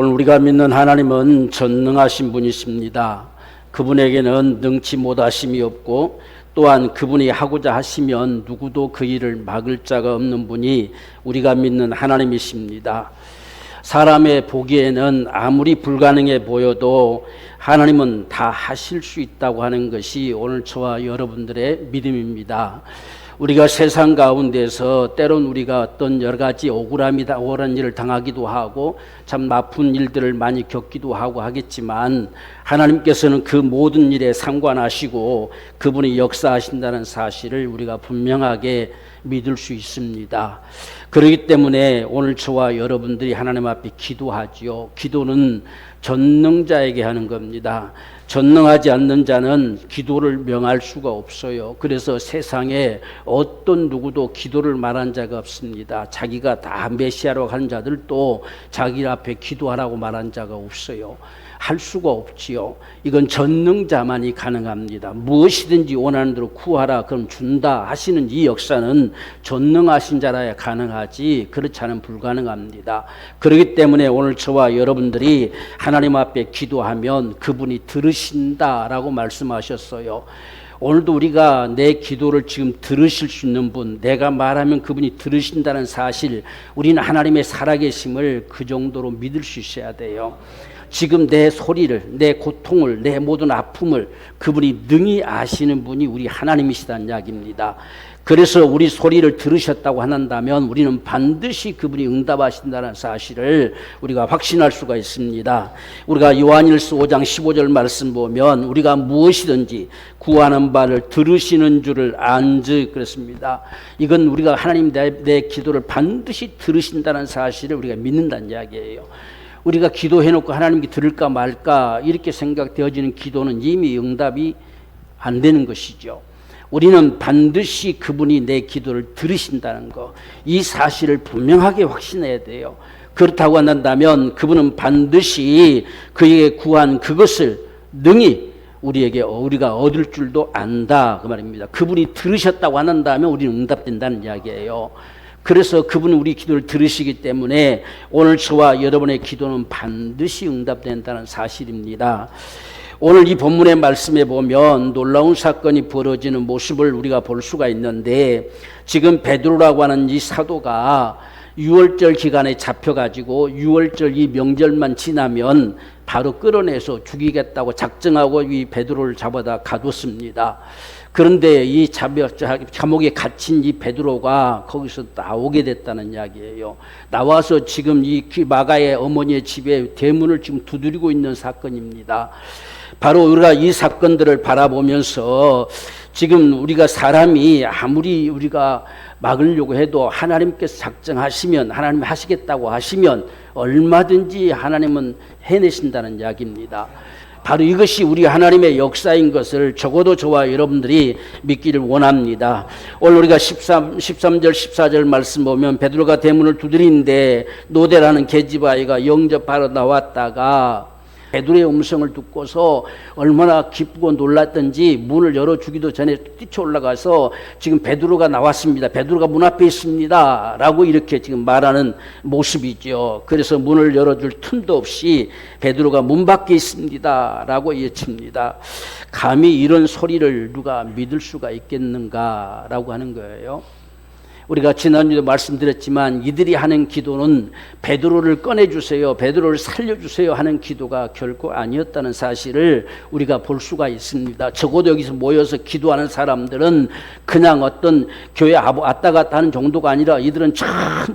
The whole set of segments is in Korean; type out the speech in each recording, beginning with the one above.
오늘 우리가 믿는 하나님은 전능하신 분이십니다. 그분에게는 능치 못하심이 없고 또한 그분이 하고자 하시면 누구도 그 일을 막을 자가 없는 분이 우리가 믿는 하나님이십니다. 사람의 보기에는 아무리 불가능해 보여도 하나님은 다 하실 수 있다고 하는 것이 오늘 저와 여러분들의 믿음입니다. 우리가 세상 가운데서 때론 우리가 어떤 여러 가지 억울함이다, 억울한 일을 당하기도 하고 참 나쁜 일들을 많이 겪기도 하고 하겠지만 하나님께서는 그 모든 일에 상관하시고 그분이 역사하신다는 사실을 우리가 분명하게 믿을 수 있습니다. 그렇기 때문에 오늘 저와 여러분들이 하나님 앞에 기도하지요. 기도는 전능자에게 하는 겁니다. 전능하지 않는 자는 기도를 명할 수가 없어요. 그래서 세상에 어떤 누구도 기도를 말한 자가 없습니다. 자기가 다 메시아로 하는 자들도 자기 앞에 기도하라고 말한 자가 없어요. 할 수가 없지요. 이건 전능자만이 가능합니다. 무엇이든지 원하는 대로 구하라 그럼 준다 하시는 이 역사는 전능하신 자라야 가능하지 그렇지 않으면 불가능합니다. 그렇기 때문에 오늘 저와 여러분들이 하나님 앞에 기도하면 그분이 들으 신다라고 말씀하셨어요. 오늘도 우리가 내 기도를 지금 들으실 수 있는 분, 내가 말하면 그분이 들으신다는 사실, 우리는 하나님의 살아계심을 그 정도로 믿을 수 있어야 돼요. 지금 내 소리를, 내 고통을, 내 모든 아픔을 그분이 능히 아시는 분이 우리 하나님이시다는 이야기입니다. 그래서 우리 소리를 들으셨다고 한다면 우리는 반드시 그분이 응답하신다는 사실을 우리가 확신할 수가 있습니다. 우리가 요한일서 5장 15절 말씀 보면 우리가 무엇이든지 구하는 바를 들으시는 줄을 안즉 그랬습니다. 이건 우리가 하나님 내, 내 기도를 반드시 들으신다는 사실을 우리가 믿는다는 이야기예요. 우리가 기도해놓고 하나님께 들을까 말까 이렇게 생각되어지는 기도는 이미 응답이 안 되는 것이죠. 우리는 반드시 그분이 내 기도를 들으신다는 거, 이 사실을 분명하게 확신해야 돼요. 그렇다고 한다면 그분은 반드시 그에게 구한 그것을 능히 우리에게 우리가 얻을 줄도 안다 그 말입니다. 그분이 들으셨다고 한다면 우리는 응답된다는 이야기예요. 그래서 그분은 우리 기도를 들으시기 때문에 오늘 저와 여러분의 기도는 반드시 응답된다는 사실입니다. 오늘 이 본문의 말씀에 보면 놀라운 사건이 벌어지는 모습을 우리가 볼 수가 있는데 지금 베드로라고 하는 이 사도가 6월절 기간에 잡혀가지고 6월절 이 명절만 지나면 바로 끌어내서 죽이겠다고 작정하고 이 베드로를 잡아다 가뒀습니다. 그런데 이 감옥에 갇힌 이 베드로가 거기서 나오게 됐다는 이야기예요. 나와서 지금 이 마가의 어머니의 집에 대문을 지금 두드리고 있는 사건입니다. 바로 우리가 이 사건들을 바라보면서 지금 우리가 사람이 아무리 우리가 막으려고 해도 하나님께서 작정하시면 하나님 하시겠다고 하시면 얼마든지 하나님은 해내신다는 이야기입니다. 바로 이것이 우리 하나님의 역사인 것을 적어도 저와 여러분들이 믿기를 원합니다. 오늘 우리가 13, 13절, 14절 말씀 보면 베드로가 대문을 두드리는데 노대라는 계집아이가 영접하러 나왔다가 베드로의 음성을 듣고서 얼마나 기쁘고 놀랐던지 문을 열어 주기도 전에 뛰쳐 올라가서 지금 베드로가 나왔습니다. 베드로가 문 앞에 있습니다. 라고 이렇게 지금 말하는 모습이죠. 그래서 문을 열어 줄 틈도 없이 베드로가 문 밖에 있습니다. 라고 예칩니다. 감히 이런 소리를 누가 믿을 수가 있겠는가 라고 하는 거예요. 우리가 지난주에 말씀드렸지만 이들이 하는 기도는 베드로를 꺼내 주세요. 베드로를 살려 주세요 하는 기도가 결코 아니었다는 사실을 우리가 볼 수가 있습니다. 적어도 여기서 모여서 기도하는 사람들은 그냥 어떤 교회 왔다 갔다 하는 정도가 아니라 이들은 참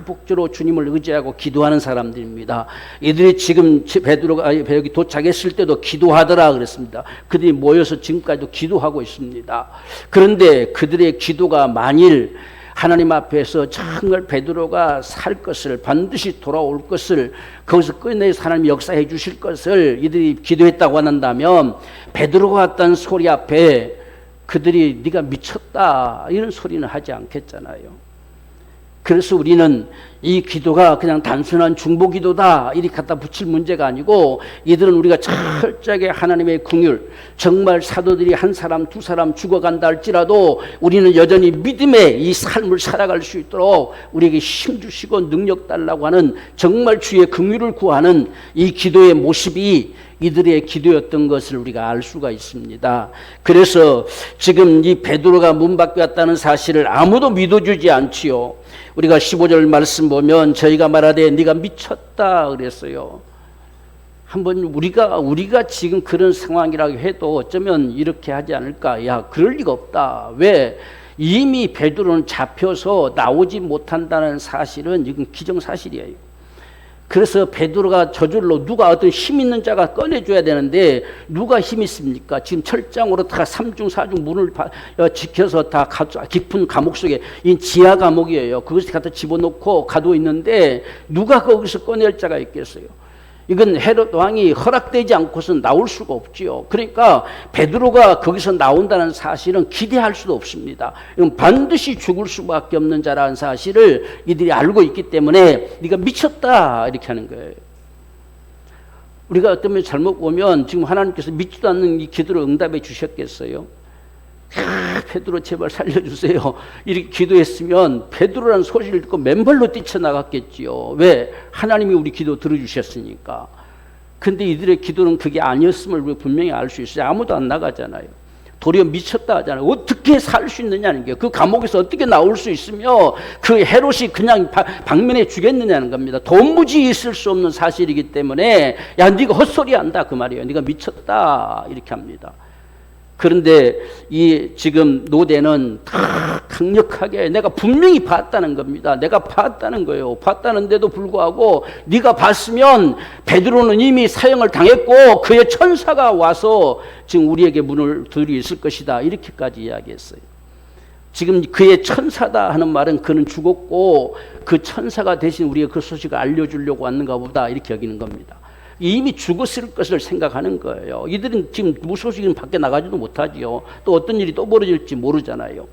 복주로 주님을 의지하고 기도하는 사람들입니다. 이들이 지금 베드로가 여기 도착했을 때도 기도하더라 그랬습니다. 그들이 모여서 지금까지도 기도하고 있습니다. 그런데 그들의 기도가 만일 하나님 앞에서 정말 베드로가 살 것을 반드시 돌아올 것을 거기서 끝내서 하나님 역사해 주실 것을 이들이 기도했다고 한다면 베드로가 왔던 소리 앞에 그들이 네가 미쳤다 이런 소리는 하지 않겠잖아요. 그래서 우리는 이 기도가 그냥 단순한 중보 기도다 이렇게 갖다 붙일 문제가 아니고 이들은 우리가 철저하게 하나님의 궁율 정말 사도들이 한 사람 두 사람 죽어간다 할지라도 우리는 여전히 믿음의 이 삶을 살아갈 수 있도록 우리에게 힘 주시고 능력 달라고 하는 정말 주의 긍휼을 구하는 이 기도의 모습이 이들의 기도였던 것을 우리가 알 수가 있습니다. 그래서 지금 이 베드로가 문 밖에 왔다는 사실을 아무도 믿어주지 않지요. 우리가 15절 말씀 보면 저희가 말하되 네가 미쳤다 그랬어요. 한번 우리가 우리가 지금 그런 상황이라고 해도 어쩌면 이렇게 하지 않을까? 야, 그럴 리가 없다. 왜? 이미 베드로는 잡혀서 나오지 못한다는 사실은 이건 기정 사실이에요. 그래서 베드로가 저절로 누가 어떤 힘 있는 자가 꺼내줘야 되는데 누가 힘 있습니까? 지금 철장으로 다 삼중 사중 문을 바, 어, 지켜서 다 가, 깊은 감옥 속에 이 지하 감옥이에요. 그것을 갖다 집어넣고 가두어 있는데 누가 거기서 꺼낼 자가 있겠어요? 이건 헤롯 왕이 허락되지 않고서 나올 수가 없지요. 그러니까 베드로가 거기서 나온다는 사실은 기대할 수도 없습니다. 이건 반드시 죽을 수밖에 없는 자라는 사실을 이들이 알고 있기 때문에 네가 미쳤다 이렇게 하는 거예요. 우리가 어떤 면 잘못 보면 지금 하나님께서 믿지도 않는 이 기도를 응답해 주셨겠어요. 아, 베드로 제발 살려주세요. 이렇게 기도했으면 베드로라는 소리를 듣고 맨발로 뛰쳐나갔겠지요. 왜? 하나님이 우리 기도 들어주셨으니까. 근데 이들의 기도는 그게 아니었음을 분명히 알 수 있어요. 아무도 안 나가잖아요. 도리어 미쳤다 하잖아요. 어떻게 살 수 있느냐는 게 그 감옥에서 어떻게 나올 수 있으며 그 헤롯이 그냥 바, 방면에 주겠느냐는 겁니다. 도무지 있을 수 없는 사실이기 때문에 야 네가 헛소리 한다 그 말이에요. 네가 미쳤다 이렇게 합니다. 그런데 이 지금 노대는 다 강력하게 내가 분명히 봤다는 겁니다. 내가 봤다는 거예요. 봤다는데도 불구하고 네가 봤으면 베드로는 이미 사형을 당했고 그의 천사가 와서 지금 우리에게 문을 들이 있을 것이다. 이렇게까지 이야기했어요. 지금 그의 천사다 하는 말은 그는 죽었고 그 천사가 대신 우리의 그 소식을 알려주려고 왔는가 보다 이렇게 여기는 겁니다. 이미 죽었을 것을 생각하는 거예요. 이들은 지금 무소식은 밖에 나가지도 못하지요. 또 어떤 일이 또 벌어질지 모르잖아요.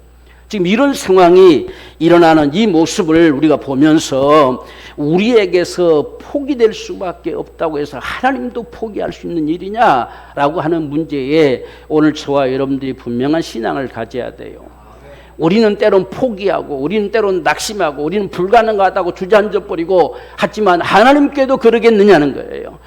지금 이런 상황이 일어나는 이 모습을 우리가 보면서 우리에게서 포기될 수밖에 없다고 해서 하나님도 포기할 수 있는 일이냐라고 하는 문제에 오늘 저와 여러분들이 분명한 신앙을 가져야 돼요. 우리는 때론 포기하고 우리는 때론 낙심하고 우리는 불가능하다고 주저앉아 버리고 하지만 하나님께도 그러겠느냐는 거예요.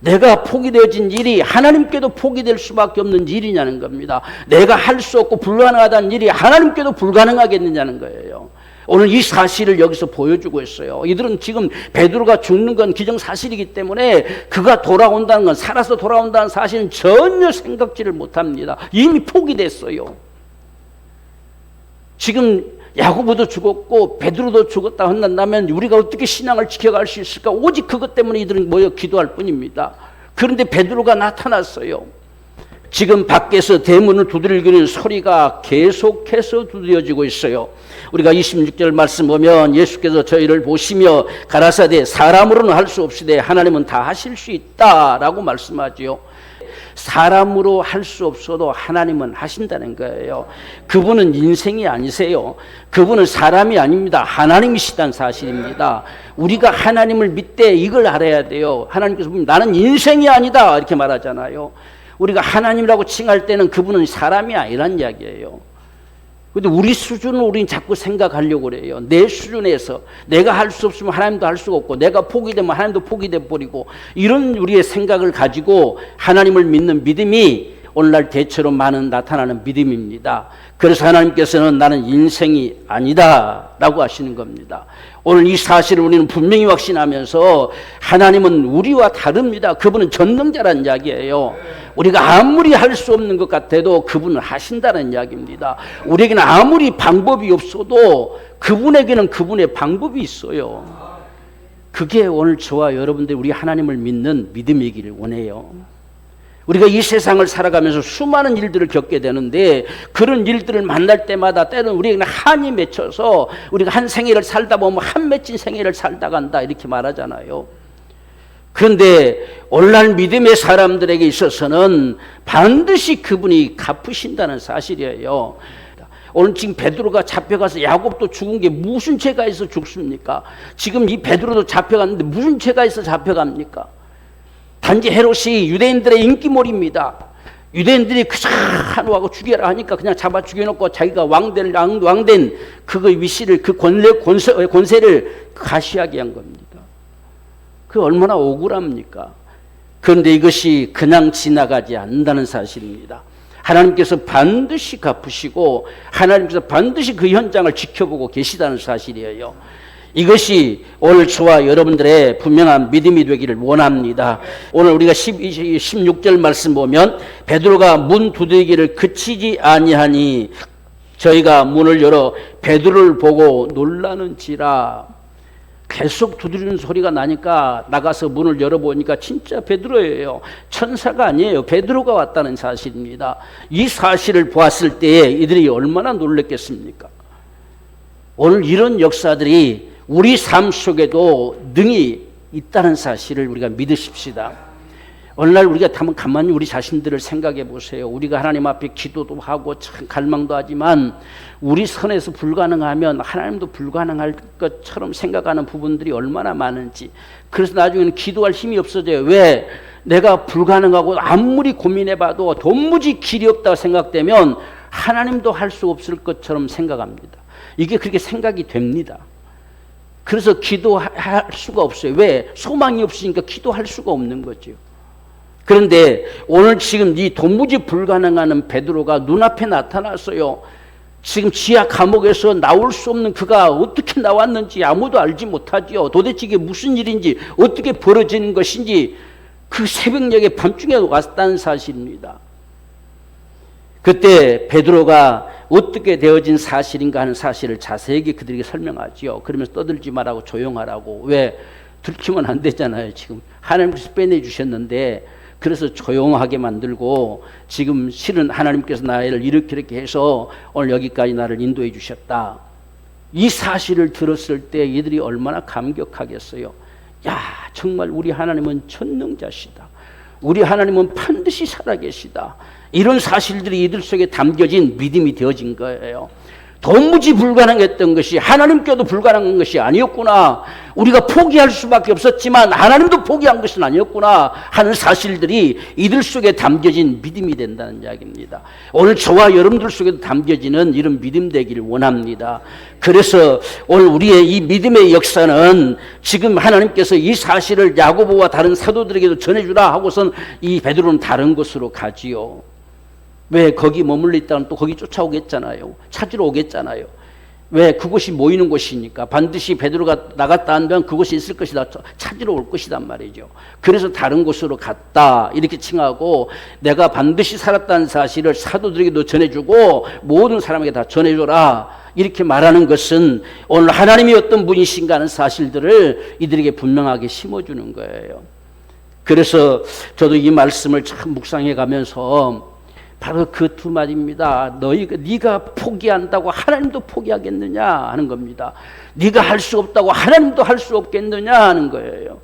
내가 포기되어진 일이 하나님께도 포기될 수밖에 없는 일이냐는 겁니다. 내가 할 수 없고 불가능하다는 일이 하나님께도 불가능하겠느냐는 거예요. 오늘 이 사실을 여기서 보여주고 있어요. 이들은 지금 베드로가 죽는 건 기정 사실이기 때문에 그가 돌아온다는 건 살아서 돌아온다는 사실은 전혀 생각지를 못합니다. 이미 포기됐어요. 지금 야고보도 죽었고 베드로도 죽었다 한다면 우리가 어떻게 신앙을 지켜갈 수 있을까? 오직 그것 때문에 이들은 모여 기도할 뿐입니다. 그런데 베드로가 나타났어요. 지금 밖에서 대문을 두드리는 소리가 계속해서 두드려지고 있어요. 우리가 26절 말씀 보면 예수께서 저희를 보시며 가라사대 사람으로는 할 수 없으되 하나님은 다 하실 수 있다라고 말씀하지요. 사람으로 할 수 없어도 하나님은 하신다는 거예요. 그분은 인생이 아니세요. 그분은 사람이 아닙니다. 하나님이시다는 사실입니다. 우리가 하나님을 믿되 이걸 알아야 돼요. 하나님께서 보면 나는 인생이 아니다 이렇게 말하잖아요. 우리가 하나님이라고 칭할 때는 그분은 사람이 아니란 이야기예요. 근데 우리 수준을 우리는 자꾸 생각하려고 그래요. 내 수준에서 내가 할 수 없으면 하나님도 할 수가 없고 내가 포기되면 하나님도 포기돼 버리고 이런 우리의 생각을 가지고 하나님을 믿는 믿음이 오늘날 대체로 많은 나타나는 믿음입니다. 그래서 하나님께서는 나는 인생이 아니다라고 하시는 겁니다. 오늘 이 사실을 우리는 분명히 확신하면서 하나님은 우리와 다릅니다. 그분은 전능자라는 이야기예요. 우리가 아무리 할 수 없는 것 같아도 그분은 하신다는 이야기입니다. 우리에게는 아무리 방법이 없어도 그분에게는 그분의 방법이 있어요. 그게 오늘 저와 여러분들 우리 하나님을 믿는 믿음이기를 원해요. 우리가 이 세상을 살아가면서 수많은 일들을 겪게 되는데 그런 일들을 만날 때마다 때는 우리에게는 한이 맺혀서 우리가 한 생애를 살다 보면 한 맺힌 생애를 살다 간다 이렇게 말하잖아요. 그런데 오늘날 믿음의 사람들에게 있어서는 반드시 그분이 갚으신다는 사실이에요. 오늘 지금 베드로가 잡혀가서 야곱도 죽은 게 무슨 죄가 있어 죽습니까? 지금 이 베드로도 잡혀갔는데 무슨 죄가 있어 잡혀갑니까? 단지 헤롯이 유대인들의 인기몰입니다. 유대인들이 그저 한우하고 죽여라 하니까 그냥 잡아 죽여놓고 자기가 왕된 왕된 그거 위시를 그 권세, 권세, 권세를 가시하게 한 겁니다. 그 얼마나 억울합니까? 그런데 이것이 그냥 지나가지 않는다는 사실입니다. 하나님께서 반드시 갚으시고 하나님께서 반드시 그 현장을 지켜보고 계시다는 사실이에요. 이것이 오늘 저와 여러분들의 분명한 믿음이 되기를 원합니다. 오늘 우리가 16절 말씀 보면 베드로가 문 두드리기를 그치지 아니하니 저희가 문을 열어 베드로를 보고 놀라는지라 계속 두드리는 소리가 나니까 나가서 문을 열어보니까 진짜 베드로예요. 천사가 아니에요. 베드로가 왔다는 사실입니다. 이 사실을 보았을 때에 이들이 얼마나 놀랬겠습니까? 오늘 이런 역사들이 우리 삶 속에도 능히 있다는 사실을 우리가 믿으십시다. 오늘날 우리가 한번 가만히 우리 자신들을 생각해 보세요. 우리가 하나님 앞에 기도도 하고 참 갈망도 하지만 우리 선에서 불가능하면 하나님도 불가능할 것처럼 생각하는 부분들이 얼마나 많은지. 그래서 나중에는 기도할 힘이 없어져요. 왜? 내가 불가능하고 아무리 고민해 봐도 도무지 길이 없다고 생각되면 하나님도 할 수 없을 것처럼 생각합니다. 이게 그렇게 생각이 됩니다. 그래서 기도할 수가 없어요. 왜? 소망이 없으니까 기도할 수가 없는 거죠. 그런데 오늘 지금 이 도무지 불가능한 베드로가 눈앞에 나타났어요. 지금 지하 감옥에서 나올 수 없는 그가 어떻게 나왔는지 아무도 알지 못하지요. 도대체 이게 무슨 일인지 어떻게 벌어지는 것인지 그 새벽녘에 밤중에 왔다는 사실입니다. 그때 베드로가 어떻게 되어진 사실인가 하는 사실을 자세하게 그들에게 설명하지요. 그러면서 떠들지 말라고 조용하라고. 왜? 들키면 안 되잖아요. 지금 하나님께서 빼내 주셨는데 그래서 조용하게 만들고 지금 실은 하나님께서 나를 이렇게 이렇게 해서 오늘 여기까지 나를 인도해 주셨다. 이 사실을 들었을 때 이들이 얼마나 감격하겠어요. 야, 정말 우리 하나님은 전능자시다. 우리 하나님은 반드시 살아계시다. 이런 사실들이 이들 속에 담겨진 믿음이 되어진 거예요. 도무지 불가능했던 것이 하나님께도 불가능한 것이 아니었구나. 우리가 포기할 수밖에 없었지만 하나님도 포기한 것은 아니었구나 하는 사실들이 이들 속에 담겨진 믿음이 된다는 이야기입니다. 오늘 저와 여러분들 속에도 담겨지는 이런 믿음 되기를 원합니다. 그래서 오늘 우리의 이 믿음의 역사는 지금 하나님께서 이 사실을 야고보와 다른 사도들에게도 전해주라 하고선 이 베드로는 다른 곳으로 가지요. 왜 거기 머물러 있다가는 또 거기 쫓아오겠잖아요. 찾으러 오겠잖아요. 왜 그곳이 모이는 곳이니까 반드시 베드로가 나갔다 한면 그곳이 있을 것이다. 찾으러 올 것이단 말이죠. 그래서 다른 곳으로 갔다 이렇게 칭하고 내가 반드시 살았다는 사실을 사도들에게도 전해주고 모든 사람에게 다 전해줘라 이렇게 말하는 것은 오늘 하나님이 어떤 분이신가 하는 사실들을 이들에게 분명하게 심어주는 거예요. 그래서 저도 이 말씀을 참 묵상해 가면서 바로 그 두 마디입니다. 너희가 네가 포기한다고 하나님도 포기하겠느냐 하는 겁니다. 네가 할 수 없다고 하나님도 할 수 없겠느냐 하는 거예요.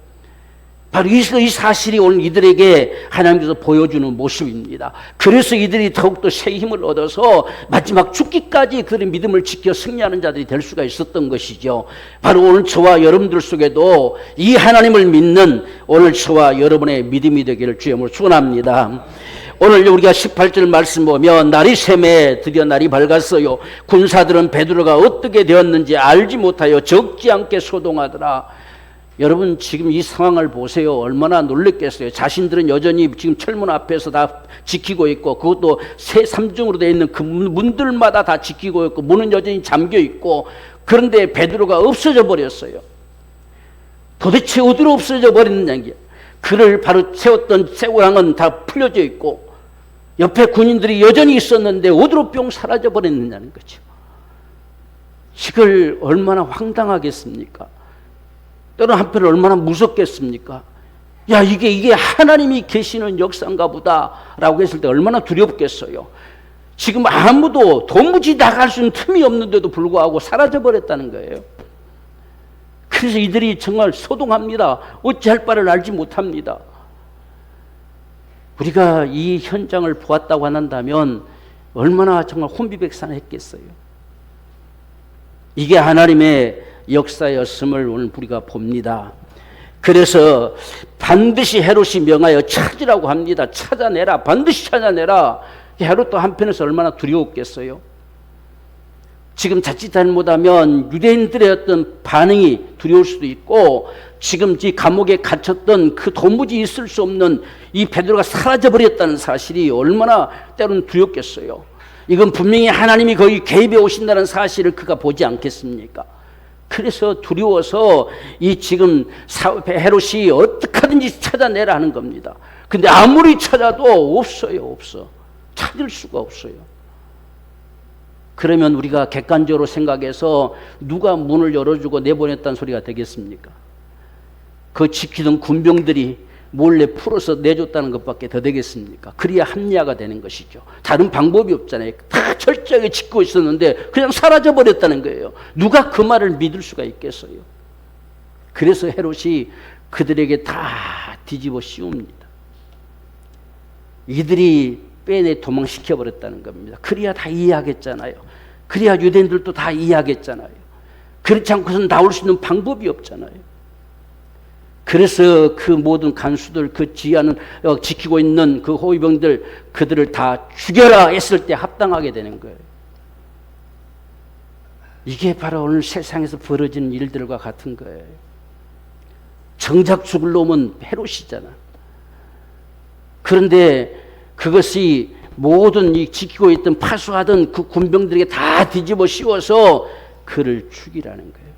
바로 이, 사실이 오늘 이들에게 하나님께서 보여주는 모습입니다. 그래서 이들이 더욱더 새 힘을 얻어서 마지막 죽기까지 그들의 믿음을 지켜 승리하는 자들이 될 수가 있었던 것이죠. 바로 오늘 저와 여러분들 속에도 이 하나님을 믿는 오늘 저와 여러분의 믿음이 되기를 주임으로 축원합니다. 오늘 우리가 18절 말씀 보면 날이 샘에 드디어 날이 밝았어요. 군사들은 베드로가 어떻게 되었는지 알지 못하여 적지 않게 소동하더라. 여러분 지금 이 상황을 보세요. 얼마나 놀랬겠어요. 자신들은 여전히 지금 철문 앞에서 다 지키고 있고 그것도 세 삼중으로 되어 있는 그 문들마다 다 지키고 있고 문은 여전히 잠겨 있고 그런데 베드로가 없어져 버렸어요. 도대체 어디로 없어져 버렸느냐. 그를 바로 세웠던 세우랑은 다 풀려져 있고 옆에 군인들이 여전히 있었는데 어디로 뿅 사라져 버렸느냐는 거죠. 이걸 얼마나 황당하겠습니까? 때로 한편 얼마나 무섭겠습니까? 야, 이게, 이게 하나님이 계시는 역사인가 보다라고 했을 때 얼마나 두렵겠어요. 지금 아무도 도무지 나갈 수 있는 틈이 없는데도 불구하고 사라져 버렸다는 거예요. 그래서 이들이 정말 소동합니다. 어찌할 바를 알지 못합니다. 우리가 이 현장을 보았다고 한다면 얼마나 정말 혼비백산했겠어요. 이게 하나님의 역사였음을 오늘 우리가 봅니다. 그래서 반드시 헤롯이 명하여 찾으라고 합니다. 찾아내라. 반드시 찾아내라. 헤롯도 한편에서 얼마나 두려웠겠어요. 지금 자칫 잘못하면 유대인들의 어떤 반응이 두려울 수도 있고 지금 이 감옥에 갇혔던 그 도무지 있을 수 없는 이 베드로가 사라져 버렸다는 사실이 얼마나 때로는 두렵겠어요. 이건 분명히 하나님이 거기 개입해 오신다는 사실을 그가 보지 않겠습니까? 그래서 두려워서 이 지금 헤롯이 어떻게든지 찾아내라 하는 겁니다. 근데 아무리 찾아도 없어요, 없어. 찾을 수가 없어요. 그러면 우리가 객관적으로 생각해서 누가 문을 열어주고 내보냈다는 소리가 되겠습니까? 그 지키던 군병들이 몰래 풀어서 내줬다는 것밖에 더 되겠습니까? 그래야 합리화가 되는 것이죠. 다른 방법이 없잖아요. 다 철저하게 지키고 있었는데 그냥 사라져 버렸다는 거예요. 누가 그 말을 믿을 수가 있겠어요? 그래서 헤롯이 그들에게 다 뒤집어 씌웁니다. 이들이 빼내 도망시켜 버렸다는 겁니다. 그래야 다 이해하겠잖아요. 그래야 유대인들도 다 이해하겠잖아요. 그렇지 않고서는 나올 수 있는 방법이 없잖아요. 그래서 그 모든 간수들, 그 지하는 어, 지키고 있는 그 호위병들 그들을 다 죽여라 했을 때 합당하게 되는 거예요. 이게 바로 오늘 세상에서 벌어지는 일들과 같은 거예요. 정작 죽을 놈은 헤롯이잖아. 그런데 그것이 모든 이 지키고 있던 파수하던 그 군병들에게 다 뒤집어 씌워서 그를 죽이라는 거예요.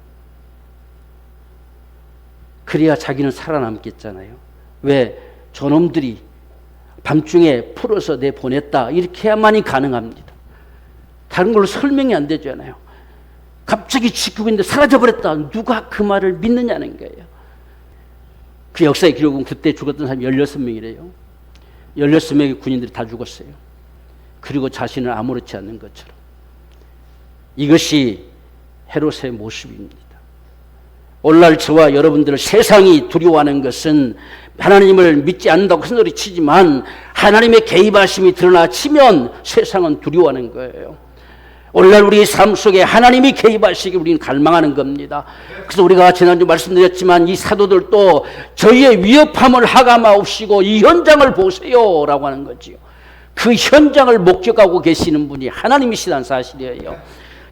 그래야 자기는 살아남겠잖아요. 왜? 저놈들이 밤중에 풀어서 내 보냈다. 이렇게 해야만이 가능합니다. 다른 걸로 설명이 안 되잖아요. 갑자기 지키고 있는데 사라져버렸다. 누가 그 말을 믿느냐는 거예요. 그 역사의 기록은 그때 죽었던 사람이 16명이래요. 16명의 군인들이 다 죽었어요. 그리고 자신을 아무렇지 않는 것처럼. 이것이 헤롯의 모습입니다. 오늘날 저와 여러분들을 세상이 두려워하는 것은 하나님을 믿지 않는다고 큰 소리 치지만 하나님의 개입하심이 드러나 치면 세상은 두려워하는 거예요. 오늘날 우리 삶 속에 하나님이 개입하시기 우리는 갈망하는 겁니다. 그래서 우리가 지난주 말씀드렸지만 이 사도들도 저희의 위협함을 하감하옵시고 이 현장을 보세요라고 하는 거지요. 그 현장을 목격하고 계시는 분이 하나님이시다는 사실이에요.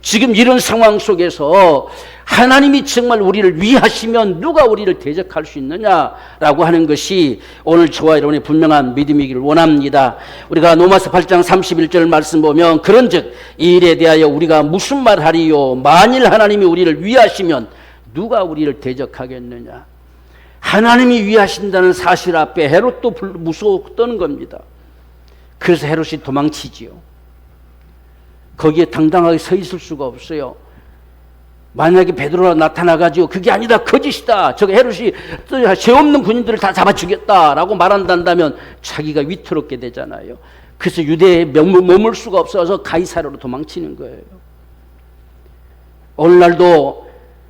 지금 이런 상황 속에서 하나님이 정말 우리를 위하시면 누가 우리를 대적할 수 있느냐라고 하는 것이 오늘 저와 여러분의 분명한 믿음이기를 원합니다. 우리가 로마서 8장 31절 말씀 보면 그런즉 이 일에 대하여 우리가 무슨 말 하리요 만일 하나님이 우리를 위하시면 누가 우리를 대적하겠느냐 하나님이 위하신다는 사실 앞에 헤롯도 떠는 겁니다. 그래서 헤롯이 도망치지요. 거기에 당당하게 서 있을 수가 없어요. 만약에 베드로가 나타나가지고 그게 아니다 거짓이다 저거 헤롯이 죄 없는 군인들을 다 잡아 죽였다라고 말한다면 자기가 위태롭게 되잖아요. 그래서 유대에 머물 수가 없어서 가이사르로 도망치는 거예요. 오늘날도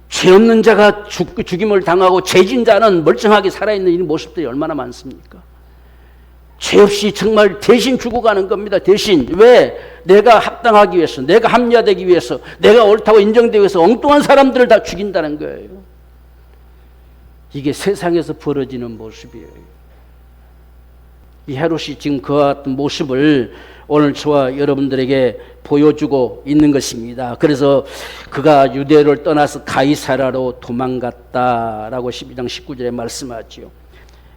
죄 없는 자가 죽, 죽임을 당하고 죄진 자는 멀쩡하게 살아있는 이 모습들이 얼마나 많습니까? 죄 없이 정말 대신 죽어가는 겁니다. 대신. 왜? 내가 합당하기 위해서, 내가 합리화되기 위해서, 내가 옳다고 인정되기 위해서 엉뚱한 사람들을 다 죽인다는 거예요. 이게 세상에서 벌어지는 모습이에요. 이 헤롯이 지금 그와 같은 모습을 오늘 저와 여러분들에게 보여주고 있는 것입니다. 그래서 그가 유대를 떠나서 가이사라로 도망갔다라고 12장 19절에 말씀하지요.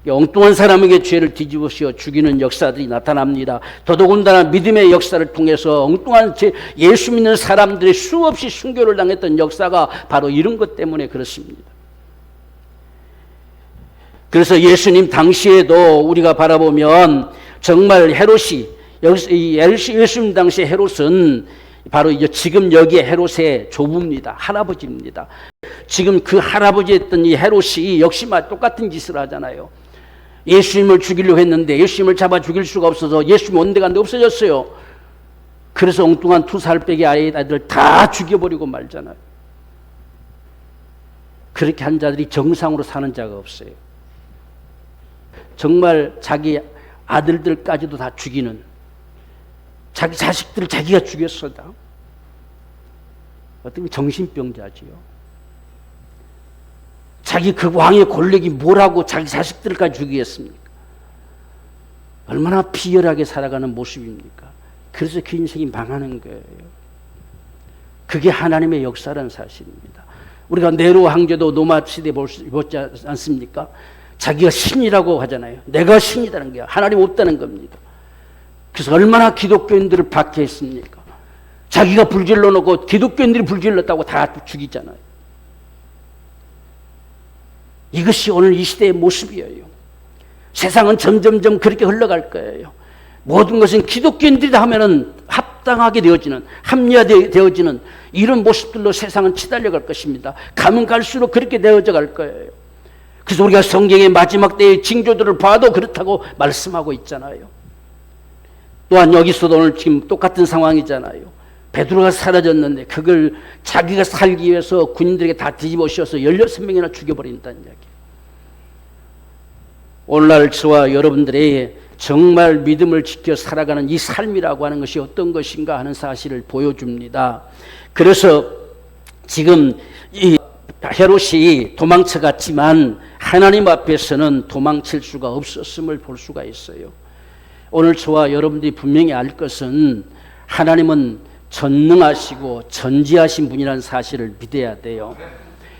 엉뚱한 사람에게 죄를 뒤집어 씌워 죽이는 역사들이 나타납니다. 더더군다나 믿음의 역사를 통해서 엉뚱한 예수 믿는 사람들이 수없이 순교를 당했던 역사가 바로 이런 것 때문에 그렇습니다. 그래서 예수님 당시에도 우리가 바라보면 정말 헤롯이 예수님 당시 헤롯은 바로 지금 여기에 헤롯의 조부입니다. 할아버지입니다. 지금 그 할아버지 했던 이 헤롯이 역시 똑같은 짓을 하잖아요. 예수님을 죽이려고 했는데 예수님을 잡아 죽일 수가 없어서 예수님 온데간데 없어졌어요. 그래서 엉뚱한 두 살빼기 아이들 다 죽여버리고 말잖아요. 그렇게 한 자들이 정상으로 사는 자가 없어요. 정말 자기 아들들까지도 다 죽이는 자기 자식들을 자기가 죽였어 다. 어떤 정신병자지요. 자기 그 왕의 권력이 뭐라고 자기 자식들까지 죽이겠습니까? 얼마나 비열하게 살아가는 모습입니까? 그래서 그 인생이 망하는 거예요. 그게 하나님의 역사라는 사실입니다. 우리가 네로 황제도 노마 시대 보지 않습니까? 자기가 신이라고 하잖아요. 내가 신이라는 게 하나님 없다는 겁니다. 그래서 얼마나 기독교인들을 박해했습니까? 자기가 불질러 놓고 기독교인들이 불질렀다고 다 죽이잖아요. 이것이 오늘 이 시대의 모습이에요. 세상은 점점점 그렇게 흘러갈 거예요. 모든 것은 기독교인들이다 하면은 합당하게 되어지는, 합리화되어지는 이런 모습들로 세상은 치달려 갈 것입니다. 가면 갈수록 그렇게 되어져 갈 거예요. 그래서 우리가 성경의 마지막 때의 징조들을 봐도 그렇다고 말씀하고 있잖아요. 또한 여기서도 오늘 지금 똑같은 상황이잖아요. 베드로가 사라졌는데 그걸 자기가 살기 위해서 군인들에게 다 뒤집어 씌워서 16명이나 죽여버린다는 이야기. 오늘날 저와 여러분들의 정말 믿음을 지켜 살아가는 이 삶이라고 하는 것이 어떤 것인가 하는 사실을 보여줍니다. 그래서 지금 이 헤롯이 도망쳐 갔지만 하나님 앞에서는 도망칠 수가 없었음을 볼 수가 있어요. 오늘 저와 여러분들이 분명히 알 것은 하나님은 전능하시고 전지하신 분이라는 사실을 믿어야 돼요.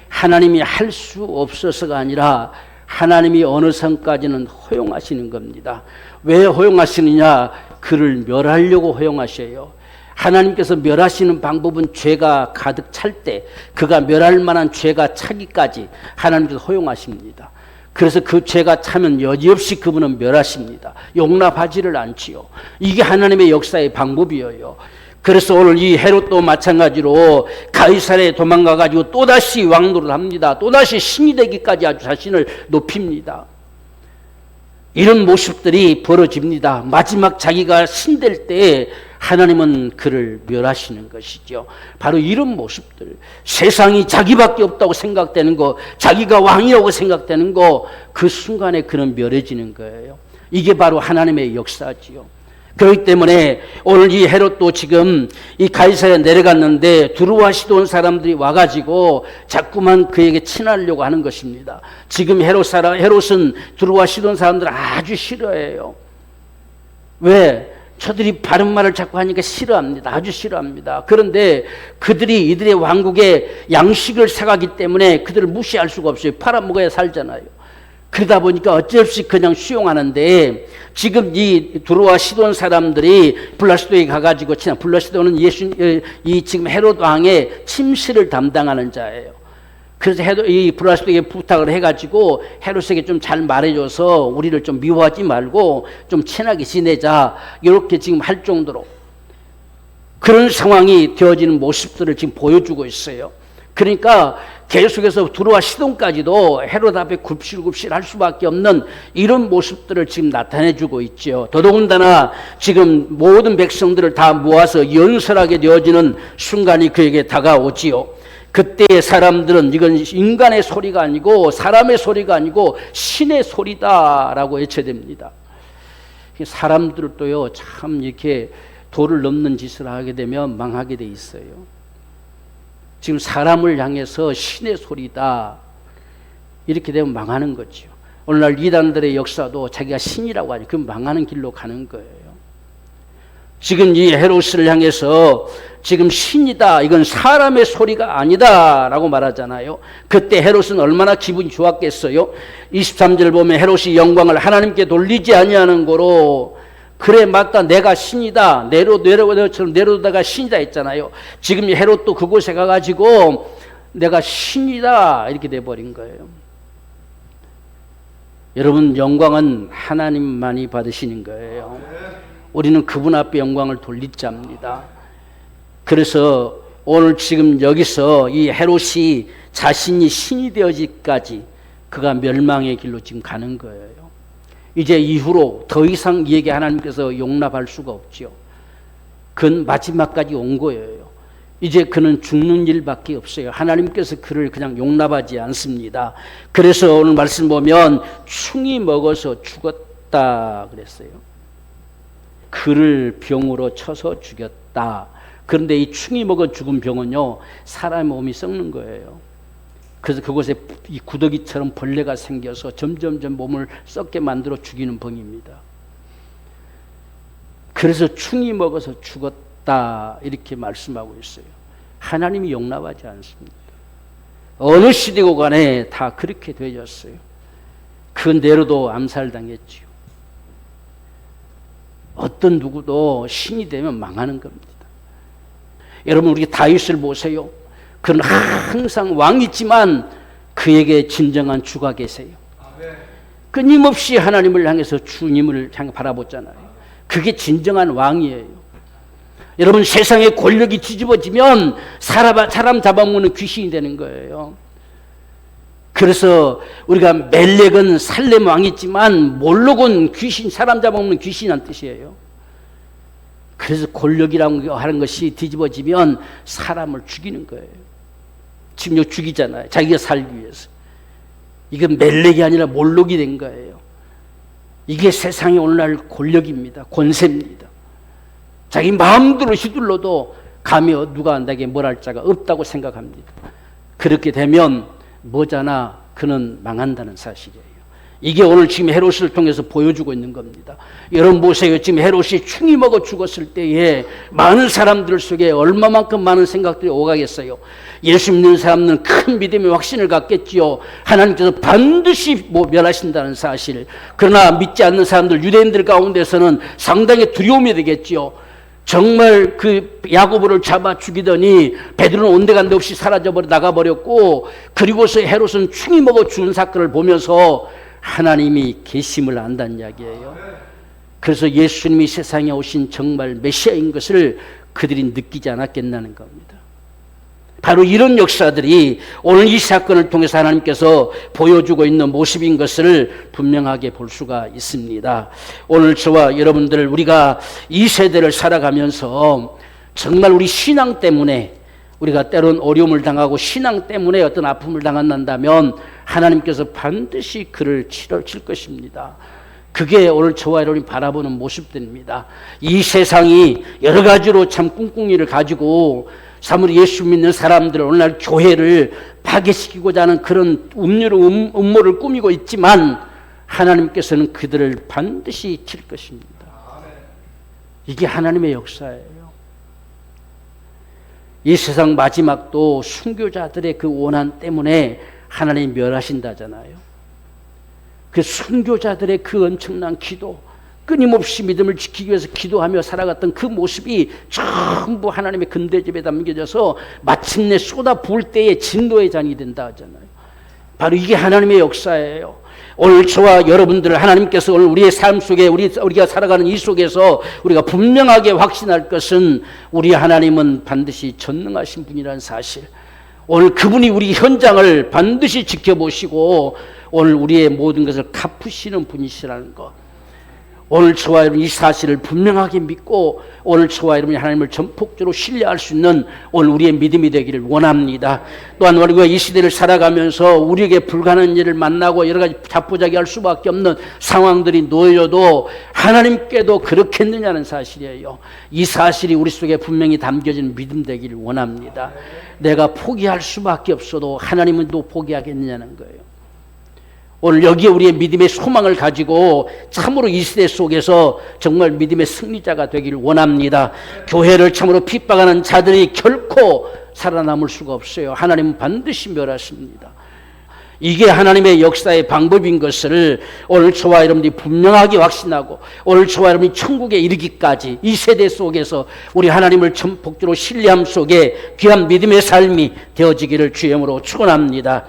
하나님이 할 수 없어서가 아니라 하나님이 어느 선까지는 허용하시는 겁니다. 왜 허용하시느냐? 그를 멸하려고 허용하셔요. 하나님께서 멸하시는 방법은 죄가 가득 찰 때, 그가 멸할 만한 죄가 차기까지 하나님께서 허용하십니다. 그래서 그 죄가 차면 여지없이 그분은 멸하십니다. 용납하지를 않지요. 이게 하나님의 역사의 방법이에요. 그래서 오늘 이 헤롯도 마찬가지로 가이사에 도망가 가지고 또다시 왕노를 합니다. 또다시 신이 되기까지 아주 자신을 높입니다. 이런 모습들이 벌어집니다. 마지막 자기가 신될 때 하나님은 그를 멸하시는 것이죠. 바로 이런 모습들. 세상이 자기밖에 없다고 생각되는 거, 자기가 왕이라고 생각되는 거, 그 순간에 그는 멸해지는 거예요. 이게 바로 하나님의 역사지요. 그렇기 때문에 오늘 이 헤롯도 지금 이 가이사에 내려갔는데 두루와 시돈 사람들이 와가지고 자꾸만 그에게 친하려고 하는 것입니다. 지금 헤롯 사람, 헤롯은 두루와 시돈 사람들을 아주 싫어해요. 왜? 저들이 바른 말을 자꾸 하니까 싫어합니다. 아주 싫어합니다. 그런데 그들이 이들의 왕국에 양식을 사가기 때문에 그들을 무시할 수가 없어요. 팔아먹어야 살잖아요. 그러다 보니까 어쩔 수 없이 그냥 수용하는데 지금 이 두루와 시돈 사람들이 블라시도에 가가지고 지난 블라시도는 예수 이 지금 헤롯 왕의 침실을 담당하는 자예요. 그래서 헤롯 이 블라시도에게 부탁을 해가지고 헤롯에게 좀 잘 말해줘서 우리를 좀 미워하지 말고 좀 친하게 지내자 이렇게 지금 할 정도로 그런 상황이 되어지는 모습들을 지금 보여주고 있어요. 그러니까 계속해서 두루와 시동까지도 헤롯 앞에 굽실굽실 할 수밖에 없는 이런 모습들을 지금 나타내 주고 있죠. 더더군다나 지금 모든 백성들을 다 모아서 연설하게 되어지는 순간이 그에게 다가오지요. 그때 사람들은 이건 인간의 소리가 아니고 사람의 소리가 아니고 신의 소리다라고 외쳐됩니다. 사람들도요 참 이렇게 도를 넘는 짓을 하게 되면 망하게 돼 있어요. 지금 사람을 향해서 신의 소리다. 이렇게 되면 망하는 거죠. 오늘날 이단들의 역사도 자기가 신이라고 하니 그 망하는 길로 가는 거예요. 지금 이 헤롯을 향해서 지금 신이다. 이건 사람의 소리가 아니다 라고 말하잖아요. 그때 헤롯은 얼마나 기분이 좋았겠어요. 23절 보면 헤롯이 영광을 하나님께 돌리지 아니하는 거로 그래 맞다 내가 신이다 내로 내려처럼 내려다가 신이다 했잖아요. 지금 헤롯도 그곳에 가가지고 내가 신이다 이렇게 돼 버린 거예요. 여러분 영광은 하나님만이 받으시는 거예요. 우리는 그분 앞에 영광을 돌릴 자입니다. 그래서 오늘 지금 여기서 이 헤롯이 자신이 신이 되어지까지 그가 멸망의 길로 지금 가는 거예요. 이제 이후로 더 이상 이 얘기 하나님께서 용납할 수가 없지요. 그건 마지막까지 온 거예요. 이제 그는 죽는 일밖에 없어요. 하나님께서 그를 그냥 용납하지 않습니다. 그래서 오늘 말씀 보면 충이 먹어서 죽었다 그랬어요. 그를 병으로 쳐서 죽였다. 그런데 이 충이 먹어 죽은 병은요, 사람의 몸이 썩는 거예요. 그래서 그곳에 이 구더기처럼 벌레가 생겨서 점점점 몸을 썩게 만들어 죽이는 병입니다. 그래서 충이 먹어서 죽었다. 이렇게 말씀하고 있어요. 하나님이 용납하지 않습니다. 어느 시대고 간에 다 그렇게 되었어요. 그 내로도 암살당했지요. 어떤 누구도 신이 되면 망하는 겁니다. 여러분 우리 다윗을 보세요. 그는 항상 왕이지만 그에게 진정한 주가 계세요. 끊임없이 하나님을 향해서 주님을 향해 바라보잖아요. 그게 진정한 왕이에요. 여러분 세상의 권력이 뒤집어지면 사람, 잡아먹는 귀신이 되는 거예요. 그래서 우리가 멜렉은 살렘 왕이지만 몰록은 귀신, 사람 잡아먹는 귀신이란 뜻이에요. 그래서 권력이라고 하는 것이 뒤집어지면 사람을 죽이는 거예요. 요 죽이잖아요. 자기가 살기 위해서. 이건 멜렉이 아니라 몰록이 된 거예요. 이게 세상의 오늘날 권력입니다. 권세입니다. 자기 마음대로 휘둘러도 감히 누가 내게 뭘할 자가 없다고 생각합니다. 그렇게 되면 뭐잖아 그는 망한다는 사실이에요. 이게 오늘 지금 헤롯을 통해서 보여주고 있는 겁니다. 여러분 보세요. 지금 헤롯이 충이 먹어 죽었을 때에 많은 사람들 속에 얼마만큼 많은 생각들이 오가겠어요. 예수 믿는 사람은 큰 믿음의 확신을 갖겠지요. 하나님께서 반드시 뭐 멸하신다는 사실. 그러나 믿지 않는 사람들 유대인들 가운데서는 상당히 두려움이 되겠지요. 정말 그 야고보를 잡아 죽이더니 베드로는 온데간데 없이 사라져 버려 나가 버렸고 그리고서 헤롯은 충이 먹어 죽은 사건을 보면서 하나님이 계심을 안다는 이야기예요. 그래서 예수님이 세상에 오신 정말 메시아인 것을 그들이 느끼지 않았겠다는 겁니다. 바로 이런 역사들이 오늘 이 사건을 통해서 하나님께서 보여주고 있는 모습인 것을 분명하게 볼 수가 있습니다. 오늘 저와 여러분들 우리가 이 세대를 살아가면서 정말 우리 신앙 때문에 우리가 때론 어려움을 당하고 신앙 때문에 어떤 아픔을 당한다면 하나님께서 반드시 그를 치러 칠 것입니다. 그게 오늘 저와 여러분이 바라보는 모습들입니다. 이 세상이 여러 가지로 참 꿍꿍이를 가지고 사무리 예수 믿는 사람들 오늘날 교회를 파괴시키고자 하는 그런 음료로 음, 음모를 꾸미고 있지만 하나님께서는 그들을 반드시 칠 것입니다. 이게 하나님의 역사예요. 이 세상 마지막도 순교자들의 그 원한 때문에 하나님 멸하신다잖아요. 그 순교자들의 그 엄청난 기도, 끊임없이 믿음을 지키기 위해서 기도하며 살아갔던 그 모습이 전부 하나님의 근대집에 담겨져서 마침내 쏟아 부을 때에 진노의 잔이 된다 하잖아요. 바로 이게 하나님의 역사예요. 오늘 저와 여러분들 하나님께서 오늘 우리의 삶 속에 우리 우리가 살아가는 이 속에서 우리가 분명하게 확신할 것은 우리 하나님은 반드시 전능하신 분이라는 사실. 오늘 그분이 우리 현장을 반드시 지켜보시고 오늘 우리의 모든 것을 갚으시는 분이시라는 것. 오늘 저와 여러분 이 사실을 분명하게 믿고 오늘 저와 여러분이 하나님을 전폭적으로 신뢰할 수 있는 오늘 우리의 믿음이 되기를 원합니다. 또한 우리가 이 시대를 살아가면서 우리에게 불가능한 일을 만나고 여러 가지 자포자기할 수밖에 없는 상황들이 놓여도 하나님께도 그렇겠느냐는 사실이에요. 이 사실이 우리 속에 분명히 담겨진 믿음 되기를 원합니다. 내가 포기할 수밖에 없어도 하나님은 또 포기하겠느냐는 거예요. 오늘 여기에 우리의 믿음의 소망을 가지고 참으로 이 시대 속에서 정말 믿음의 승리자가 되기를 원합니다. 교회를 참으로 핍박하는 자들이 결코 살아남을 수가 없어요. 하나님은 반드시 멸하십니다. 이게 하나님의 역사의 방법인 것을 오늘 저와 여러분들이 분명하게 확신하고 오늘 저와 여러분이 천국에 이르기까지 이 세대 속에서 우리 하나님을 전폭적으로 신뢰함 속에 귀한 믿음의 삶이 되어지기를 주임으로 축원합니다.